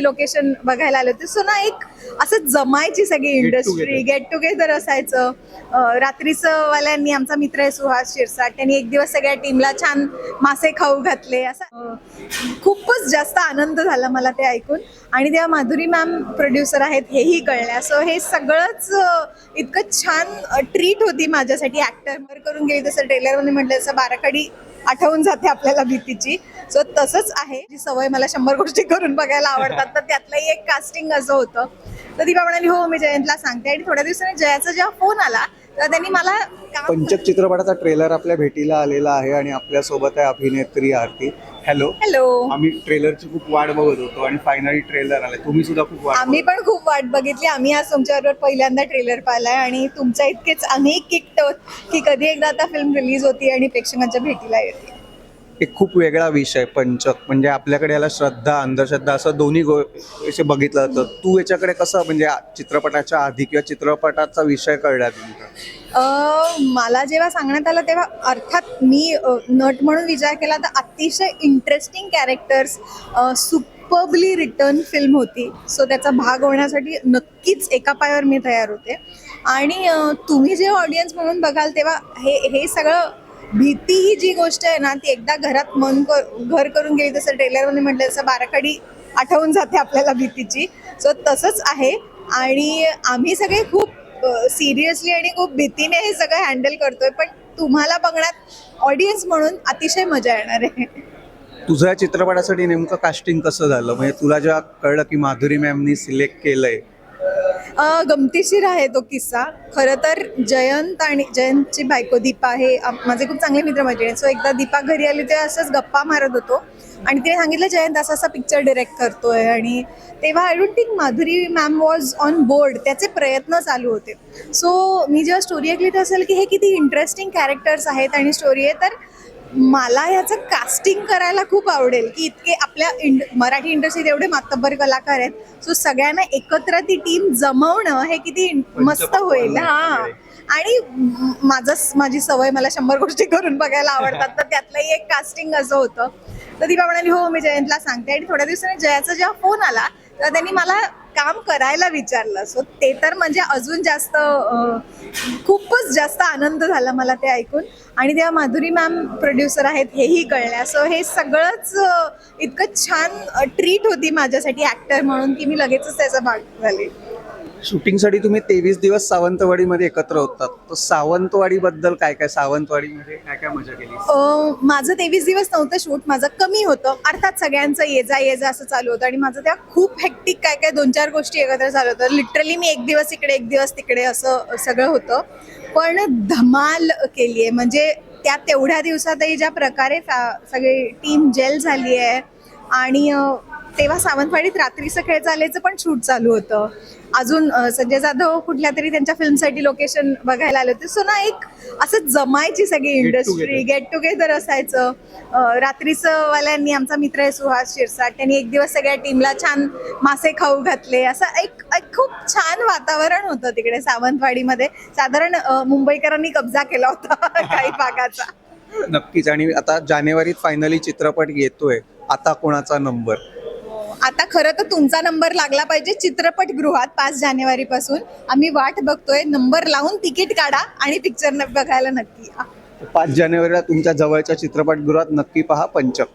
फिल्मसाठी location बघायला आले होते. सो ना एक असं जमायची सगळी इंडस्ट्री. गेट टुगेदर असायचं. रात्रीचं वाल्यांनी आमचा मित्र आहे सुहास शिरसाट. त्यांनी एक दिवस सगळ्या टीमला छान मासे खाऊ घातले. असं खूपच जास्त आनंद झाला मला ते ऐकून. आणि तेव्हा माधुरी मॅम प्रोड्युसर आहेत हेही कळल्या. सो हे सगळंच इतकं छान ट्रीट होती माझ्यासाठी. ऍक्टर करून गेली तसं ट्रेलरमध्ये म्हटलं तसं बाराखडी आठवून जाते आपल्याला भीतीची. सो तसंच आहे. जी सवय मला शंभर गोष्टी करून बघायला आवडतात तर त्यातलंही एक कास्टिंग असं होतं. तर ती म्हणाली हो मी जयंतला सांगते. आणि थोड्या दिवसांनी जयाचा जेव्हा फोन आला तर त्यांनी मला पंचक चित्रपटाचा ट्रेलर आपल्या भेटीला आलेला आहे आणि आपल्यासोबत आहे अभिनेत्री आरती. हॅलो हॅलो आम्ही ट्रेलरची खूप वाट बघत होतो आणि फायनली ट्रेलर आलाय तुम्ही सुद्धा खूप वाट आम्ही पण खूप वाट बघितली. आम्ही आज तुमच्याबरोबर पहिल्यांदा ट्रेलर पाहिलाय आणि तुमच्या इतकेच आम्ही किकट की कधी एकदा आता फिल्म रिलीज होती आणि प्रेक्षकांच्या भेटीला येते एक खूप वेगळा विषय पंचक. म्हणजे आपल्याकडे याला श्रद्धा अंधश्रद्धा असं दोन्ही गो असे बघितलं जातं. तू याच्याकडे कसं म्हणजे चित्रपटाच्या आधी किंवा चित्रपटाचा विषय कळला मला जेव्हा सांगण्यात आलं तेव्हा अर्थात मी नट म्हणून विचार केला तर अतिशय interesting characters superbly written film होती. सो त्याचा भाग होण्यासाठी नक्कीच एका पायावर मी तयार होते. आणि तुम्ही जे ऑडियन्स म्हणून बघाल तेव्हा हे हे सगळं भीती ही जी गोष्ट आहे ना ती एकदा घरात मन कर घर करून गेली तसं ट्रेलरमध्ये म्हटलं तसं बाराखडी आठवून जाते आपल्याला भीतीची. सो तसंच आहे. आणि आम्ही सगळे खूप सिरियसली आणि खूप भीतीने हे सगळं हँडल करतोय. पण तुम्हाला बघण्यात ऑडियन्स म्हणून अतिशय मजा येणार आहे. तुझ्या चित्रपटासाठी नेमकं कास्टिंग कसं झालं? म्हणजे तुला जेव्हा कळलं की माधुरी मॅमनी सिलेक्ट केलंय गमतीशीर आहे तो किस्सा. खरं तर जयंत आणि जयंतची बायको दीपा हे माझे खूप चांगले मित्र मैत्रिणी सो एकदा दीपा घरी आली तेव्हा असंच गप्पा मारत होतो. आणि तिने सांगितलं जयंत असा असा पिक्चर डिरेक्ट करतोय. आणि तेव्हा I don't think Madhuri ma'am was on board त्याचे प्रयत्न चालू होते. सो मी जेव्हा स्टोरी ऐकली तर असेल की हे किती इंटरेस्टिंग कॅरेक्टर्स आहेत आणि स्टोरी आहे. तर मला ह्याचं कास्टिंग करायला खूप आवडेल की इतके आपल्या इंड मराठी इंडस्ट्रीत एवढे मातब्बर कलाकार आहेत. सो सगळ्यांना एकत्र ती टीम जमवणं हे किती इन- मस्त होईल. हा. आणि माझं माझी सवय मला शंभर गोष्टी करून बघायला आवडतात. तर त्यातलंही एक कास्टिंग असं होतं. तर ती म्हणाली हो मी जयंतला सांगते. आणि थोड्या दिवसांनी जयाचा जेव्हा फोन आला तर त्यांनी मला काम करायला विचारलं. सो ते तर म्हणजे अजून जास्त खूपच जास्त आनंद झाला मला ते ऐकून. आणि तेव्हा माधुरी मॅम प्रोड्युसर आहेत हेही कळल्या. सो हे सगळंच इतकं छान ट्रीट होती माझ्यासाठी ऍक्टर म्हणून की मी लगेचच त्याचा भाग झाले. शूटिंगसाठी तुम्ही तेवीस दिवस सावंतवाडीमध्ये एकत्र होतात. तर सावंतवाडीबद्दल काय काय? सावंतवाडीमध्ये काय काय मजा केली? अं, माझं तेवीस दिवस नव्हतं शूट माझं कमी होतं. अर्थात सगळ्यांचं ये जा ये जा असं चालू होतं आणि माझं त्या खूप हेक्टिक काय काय दोन चार गोष्टी एकत्र चालू होतं लिटरली मी एक दिवस इकडे एक दिवस तिकडे असं सगळं होतं. पण धमाल केली आहे म्हणजे त्या तेवढ्या दिवसातही ज्या प्रकारे फॅ सगळी टीम जेल झाली आहे आणि अं, तेव्हा सावंतवाडीत रात्रीचं खेळ चालायचं पण शूट चालू होतं. अजून संजय जाधव कुठल्या तरी त्यांच्या फिल्मसाठी लोकेशन बघायला आले होते. सो ना एक असं जमायची सगळी इंडस्ट्री. गेट टुगेदर असायचं. रात्रीचं वाल्यांनी आमचा मित्र आहे सुहास शिरसाट त्यांनी एक दिवस सगळ्या टीमला छान मासे खाऊ घातले. असं एक खूप छान वातावरण होतं तिकडे सावंतवाडीमध्ये. साधारण मुंबईकरांनी कब्जा केला होता काही भागाचा. नक्कीच. आणि आता जानेवारीत फायनली चित्रपट येतोय. आता कोणाचा नंबर आता खरं तर तुमचा नंबर लागला पाहिजे चित्रपटगृहात पाच जानेवारी पासून आम्ही वाट बघतोय नंबर लावून तिकीट काढा आणि पिक्चर बघायला नक्की या. पाच जानेवारीला तुमच्या जवळच्या चित्रपटगृहात नक्की पहा पंचक